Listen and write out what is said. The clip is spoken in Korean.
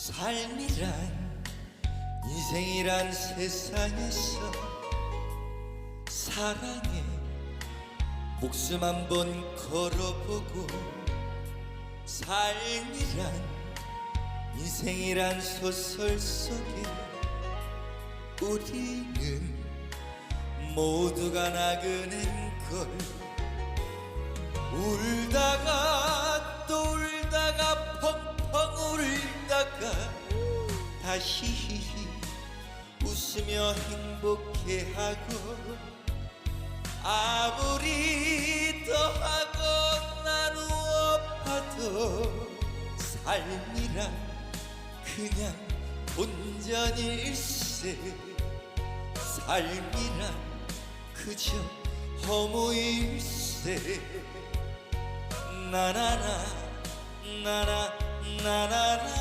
삶이란 인생이란 세상에서 사랑에 목숨 한 번 걸어보고 삶이란 인생이란 소설 속에 우리는 모두가 나그는 걸 울다가 다시 웃으며 행복해하고 아무리 더하고 나누어 봐도 삶이란 그냥 본전일세 삶이란 그저 허무일세 나나나 나나 나나나